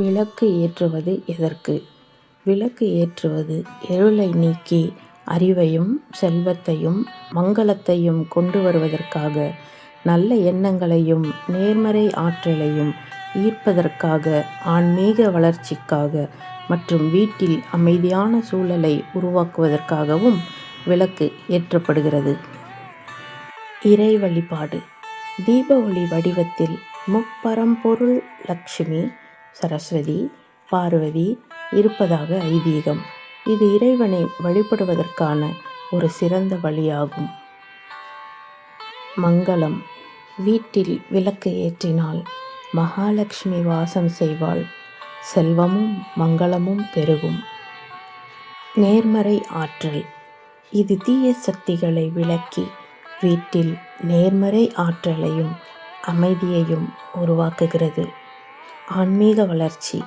விளக்கு ஏற்றுவது எதற்கு? விளக்கு ஏற்றுவது இருளை நீக்கி அறிவையும் செல்வத்தையும் மங்களத்தையும் கொண்டு வருவதற்காக நல்ல எண்ணங்களையும் நேர்மறை ஆற்றலையும் ஈர்ப்பதற்காக ஆன்மீக வளர்ச்சிக்காக மற்றும் வீட்டில் அமைதியான சூழலை உருவாக்குவதற்காகவும் விளக்கு ஏற்றப்படுகிறது. இறை வழிபாடு தீப ஒளி வடிவத்தில் முப்பரம்பொருள் லக்ஷ்மி சரஸ்வதி பார்வதி இருப்பதாக ஐதீகம். இது இறைவனை வழிபடுவதற்கான ஒரு சிறந்த வழியாகும். மங்களம் வீட்டில் விளக்கு ஏற்றினால் மகாலட்சுமி வாசம் செய்வாள். செல்வமும் மங்களமும் பெருகும். நேர்மறை ஆற்றல் இது தீய சக்திகளை விளக்கி வீட்டில் நேர்மறை ஆற்றலையும் அமைதியையும் உருவாக்குகிறது. ஆன்மீக வளர்ச்சி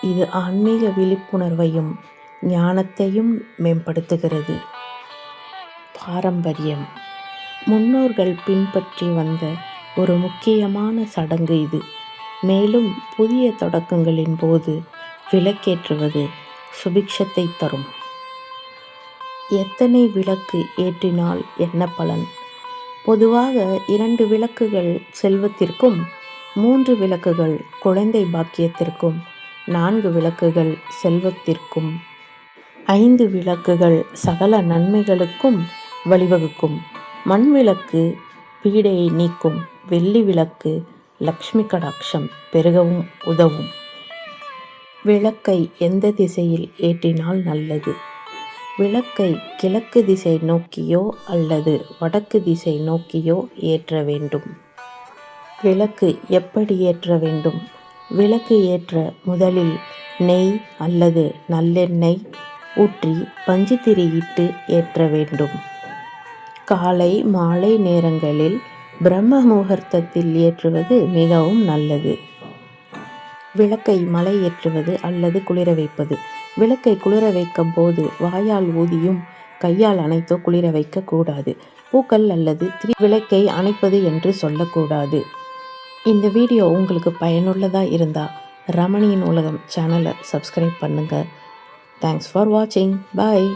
இது ஆன்மீக விழிப்புணர்வையும் ஞானத்தையும் மேம்படுத்துகிறது. பாரம்பரியம் முன்னோர்கள் பின்பற்றி வந்த ஒரு முக்கியமான சடங்கு இது. மேலும் புதிய தொடக்கங்களின் போது விளக்கேற்றுவது சுபிக்ஷத்தை தரும். எத்தனை விளக்கு ஏற்றினால் என்ன பலன்? பொதுவாக இரண்டு விளக்குகள் செல்வத்திற்கும் மூன்று விளக்குகள் குழந்தை பாக்கியத்திற்கும் நான்கு விளக்குகள் செல்வத்திற்கும் ஐந்து விளக்குகள் சகல நன்மைகளுக்கும் வழிவகுக்கும். மண் விளக்கு பீடையை நீக்கும். வெள்ளி விளக்கு லக்ஷ்மி கடாட்சம் பெருகவும் உதவும். விளக்கை எந்த திசையில் ஏற்றினால் நல்லது? விளக்கை கிழக்கு திசை நோக்கியோ அல்லது வடக்கு திசை நோக்கியோ ஏற்ற வேண்டும். விளக்கு எப்படி ஏற்ற வேண்டும்? விளக்கு ஏற்ற முதலில் நெய் அல்லது நல்லெண்ணெய் ஊற்றி பஞ்சுத்திரியிட்டு ஏற்ற வேண்டும். காலை மாலை நேரங்களில் பிரம்ம முகூர்த்தத்தில் ஏற்றுவது மிகவும் நல்லது. விளக்கை மலை ஏற்றுவது அல்லது குளிர வைப்பது விளக்கை குளிர வைக்கும் போது வாயால் ஊதியும் கையால் அணைத்தோ குளிர வைக்கக்கூடாது பூக்கள் அல்லது திரி விளக்கை அணைப்பது என்று சொல்லக்கூடாது. இந்த வீடியோ உங்களுக்கு பயனுள்ளதாக இருந்தால் ரமணியின் உலகம் சேனலை சப்ஸ்கிரைப் பண்ணுங்கள் தேங்க்ஸ் ஃபார் வாட்சிங். பாய்